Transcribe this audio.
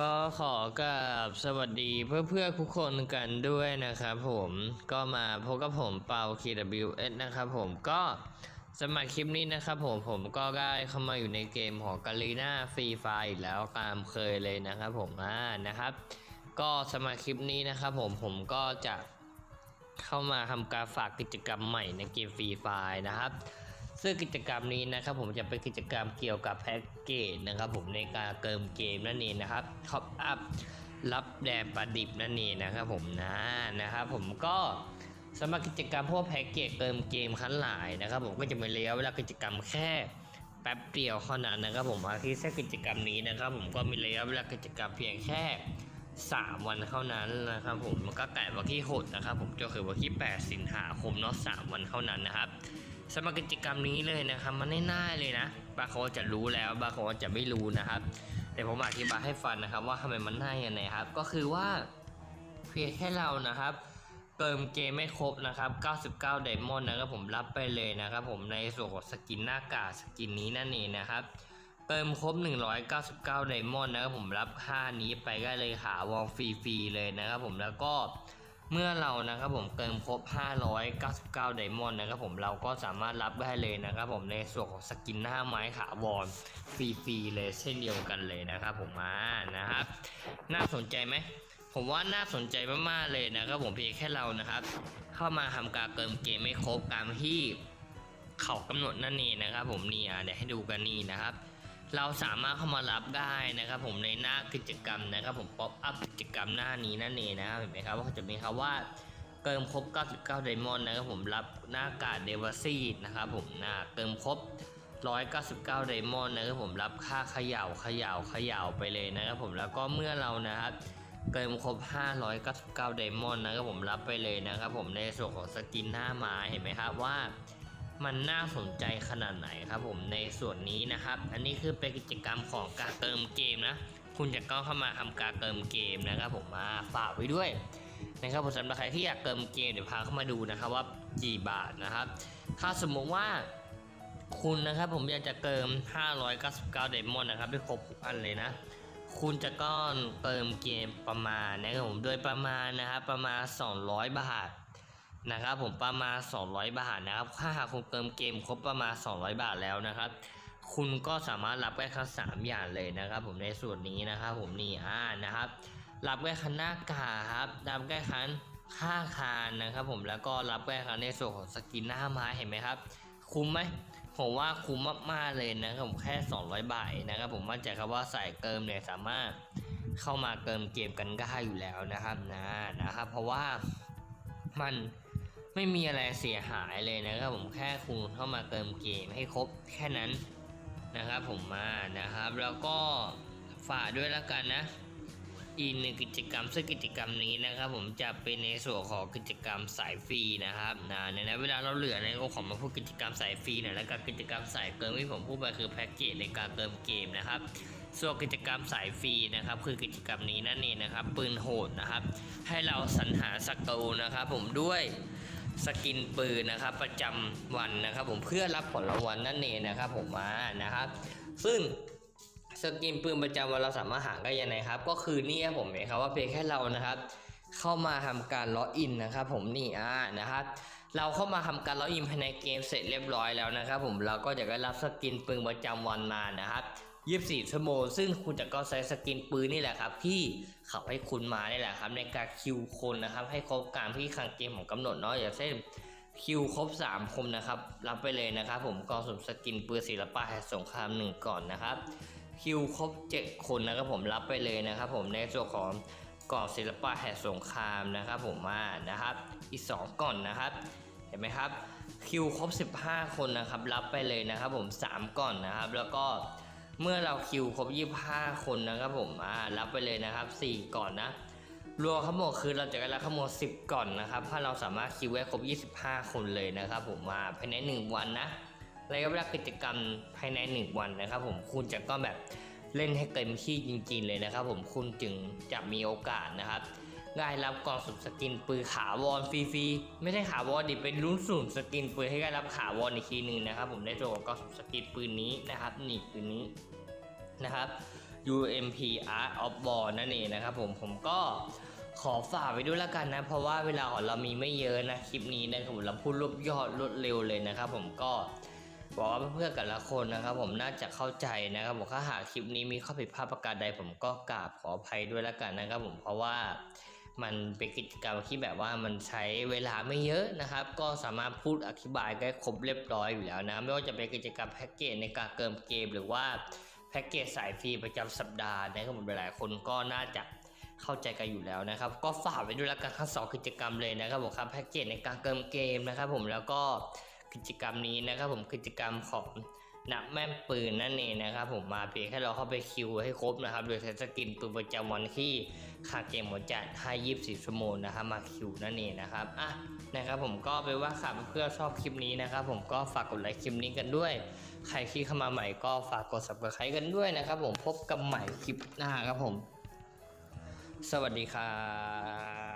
ก็ขอกราบสวัสดีเพื่อเพื่อทุกคนกันด้วยนะครับผมก็มาพบกับผมเปา KWS นะครับผมก็สำหรับคลิปนี้นะครับผมผมก็ได้เข้ามาอยู่ในเกมของกาลีนาฟรีไฟอีกแล้วตามเคยเลยนะครับผมอ่านะครับ ก็สำหรับคลิปนี้นะครับผมผมก็จะเข้ามาทำการฝากกิจกรรมใหม่ในเกมฟรีไฟนะครับ ซึ่งกิจกรรมนี้นะครับผมจะเป็นกิจกรรมเกี่ยวกับแพ็กเกจนะครับผมในการเติมเกมนั่นเองนะครับท็อปอัพรับแดนประดิบนั่นเองนะครับผมนะนะครับผมก็สำหรับกิจกรรมพวกแพ็กเกจเติมเกมขั้นหลายนะครับผมก็จะมีระยะเวลากิจกรรมแค่แป๊บเดียวเท่านั้นนะครับผมอาทิตย์แค่กิจกรรมนี้นะครับ ผมก็มีระยะเวลากิจกรรมเพียงแค่ 3 วันเท่านั้นนะครับผมมันก็แตะวันที่6นะครับผมก็คือวันที่ 8 สิงหาคมเนาะ3วันเท่านั้นนะครับ สำหรับกิจกรรมนี้เลยนะครับ มันง่ายๆเลยนะ บางคนจะรู้แล้วบางคนจะไม่รู้นะครับ แต่ผมอธิบายให้ฟังนะครับ ว่าทำไมมันง่ายยังไงครับ ก็คือว่าเพียงแค่เรานะครับเติมเกมไม่ครบนะครับ 99 ไดมอนด์นะครับผมรับไปเลยนะครับ ผมในส่วนของสกินหน้ากากสกินนี้นั่นเองนะครับ เติมครบ 199 ไดมอนด์นะครับผมรับ 5 นี้ไปก็เลยขาวองฟรีๆเลยนะครับผมแล้วก็ เมื่อเรานะครับผมเติมครบ 599 ไดมอนด์นะครับผมเราก็สามารถรับได้เลยนะครับผมในส่วนของสกินหน้าไม้ขาวอนฟรีๆเลยเช่นเดียวกันเลยนะครับผมมานะครับ น่าสนใจไหมผมว่าน่าสนใจมากๆเลยนะครับผมเพียงแค่เรานะครับ เข้ามาทำการเติมเกมไม่ครบตามที่เขากำหนดนั่นเองนะครับ ผมนี่อะเดี๋ยวให้ดูกันนี่นะครับ เราสามารถเข้ามารับได้นะครับ ผมในหน้ากิจกรรมนะครับ ผมป๊อปอัพกิจกรรมหน้านี้นั่นเองนะครับเห็นไหมครับว่าจะมีคำว่าเติมครบ 99 ไดมอนด์นะครับผมรับหน้ากากเดวซีนะครับผมหนะเติมครบ 199 ไดมอนด์นะครับผมรับค่าเขย่าเขย่าเขย่าไปเลยนะครับผมแล้วก็เมื่อเรานะครับเติมครบ 599 ไดมอนด์นะครับผมรับไปเลยนะครับผมในส่วนของสกินหน้าไม้เห็นไหมครับว่า มันน่าสนใจขนาดไหนครับผมในส่วนนี้นะครับ อันนี้คือเป็นกิจกรรมของการเติมเกมนะ คุณจะก็เข้ามาทำการเติมเกมนะครับผมมาฝากไว้ด้วยนะครับผมสำหรับใครที่อยากเติมเกมเดี๋ยวพาเข้ามาดูนะครับว่ากี่บาทนะครับ ถ้าสมมุติว่าคุณนะครับผมอยากจะเติม 599ไดมอนนะครับให้ครบอันเลยนะ คุณจะก้อนเติมเกมประมาณนะครับผมโดยประมาณนะครับประมาณ 200 บาท นะครับผมประมาณ 200 บาทนะครับถ้าหากคุณเติมเกมครบประมาณ 200 บาทแล้วนะครับ คุณก็สามารถรับได้ทั้งสามอย่างเลยนะครับ ผมในส่วนนี้นะครับผมนี่อ่านะครับ รับได้คันหน้ากาครับรับได้คันค่าคานนะครับ ผมแล้วก็รับได้คันในส่วนของสกินหน้าไม้เห็นไหมครับ คุ้มไหมผมว่าคุ้มมากๆเลยนะครับผมแค่ 200 บาทนะครับ ผมมั่นใจครับว่าใส่เติมเนี่ยสามารถเข้ามาเติมเกมกันได้อยู่แล้วนะครับนะนะครับ เพราะว่ามัน ไม่มีอะไรเสียหายเลยนะครับผมแค่คุณเข้ามาเติมเกมให้ครบแค่นั้นนะครับผมมานะครับ แล้วก็ฝากด้วยแล้วกันนะอีกหนึ่งกิจกรรมซึ่งกิจกรรมนี้นะครับ ผมจะเป็นในส่วนของกิจกรรมสายฟรีนะครับนะในเวลาเราเหลือเนี่ยก็ขอมาพูดกิจกรรมสายฟรีหน่อยแล้วกันกิจกรรมสายเติมที่ผมพูดไปคือแพ็กเกจในการเติมเกมนะครับส่วนกิจกรรมสายฟรีนะครับ คือกิจกรรมนี้นั่นเองนะครับปืนโหดนะครับ ให้เราสรรหาสกรูนะครับ ผมด้วย สกินปืนนะครับ ประจำวันนะครับ ผมเพื่อรับผลรางวัลนั่นเองนะครับ ผมมานะครับ ซึ่งสกินปืนประจำวันเราสามารถหาได้ยังไงครับ ก็คือนี่ครับผมเองครับว่าเพียงแค่เรานะครับ เข้ามาทำการล็อกอินนะครับ ผมนี่อ่านะครับเราเข้ามาทำการล็อกอินภายในเกมเสร็จเรียบร้อยแล้วนะครับ ผมเราก็จะได้รับสกินปืนประจำวันมานะครับ 24 ชั่วโมง ซึ่งคุณจะก็ใช้สกินปืนนี่แหละครับที่เขาให้คุณมานี่แหละครับในการคิวคนนะครับ ให้ครบการที่คังเกมของกำหนดเนาะอย่างเช่นคิวครบ 3 คมนะครับ รับไปเลยนะครับ ผมกองสมสกินปืนศิลปะแห่งสงครามหนึ่งก่อนนะครับ คิวครบ 7 คนนะครับผมรับไปเลยนะครับ ผมในส่วนของกล่องศิลปะแห่งสงครามนะครับ ผมมานะครับ อีก 2 ก่อนนะครับเห็นไหมครับคิวครบ 15 คนนะครับ รับไปเลยนะครับ ผม 3 ก่อนนะครับ แล้วก็ เมื่อเราคิวครบ 25 คนนะครับผมอ่ารับไปเลยนะครับ 4 ก่อนนะรวมทั้งหมดคือเราจะได้รับทั้งหมด10 ก่อนนะครับ ถ้าเราสามารถคิวไว้ครบ 25 คนเลยนะครับผมมาภายใน 1 วันนะระยะเวลากิจกรรมภายใน 1 วันนะครับ ผมคุณจะก็แบบเล่นให้เต็มที่จริง ๆ เลยนะครับ ผมคุณจึงจะมีโอกาสนะครับ ได้รับกล่องสุ่มสกินปืนขาวอนฟรีๆ ไม่ใช่ขาวอนดิเป็นรุ่นสุ่มสกินปืนให้ได้รับขาวอนอีกทีหนึ่งนะครับ ผมได้ตัวกล่องสุ่มสกินปืนนี้นะครับนี่ปืนนี้นะครับ UMP Art of War นั่นเองนะครับผมผมก็ขอฝากไว้ด้วยละกันนะ เพราะว่าเวลาของเรามีไม่เยอะนะคลิปนี้นะครับผมเราพูดรวบยอดรวดเร็วเลยนะครับ ผมก็บอกว่าเพื่อนๆกันละคนนะครับ ผมน่าจะเข้าใจนะครับผมถ้าหากคลิปนี้มีข้อผิดพลาดประการใด ผมก็กราบขออภัยด้วยละกันนะครับ ผมเพราะว่า มันเป็นกิจกรรมที่แบบว่ามันใช้เวลาไม่เยอะนะครับ ก็สามารถพูดอธิบายได้ครบเรียบร้อยอยู่แล้วนะ ไม่ว่าจะเป็นกิจกรรมแพ็กเกจในการเกิมเกม หรือว่าแพ็กเกจสายฟรีประจำสัปดาห์นะครับผมหลายคนก็น่าจะเข้าใจกันอยู่แล้วนะครับ ก็ฝากไว้ด้วยละกันทั้งสองกิจกรรมเลยนะครับผมครับแพ็กเกจในการเกิมเกมนะครับผมแล้วก็กิจกรรมนี้นะครับผมกิจกรรมของ นักแม่นปืนนั่นเองนะครับผมมาเพียงแค่เราเข้าไปคิวให้ครบนะครับ โดยใช้สกินปืนประจำวันที่ขาดเกมหมดจัดให้24ชั่วโมงนะครับมาคิวนั่นเองนะครับอะนะครับผมก็ไปนว่าค่ะเพื่อชอบคลิปนี้นะครับ ผมก็ฝากกดไลค์คลิปนี้กันด้วย ใครที่เข้ามาใหม่ก็ฝากกด subscribe กันด้วยนะครับ ผมพบกันใหม่คลิปหน้าครับผม สวัสดีครับ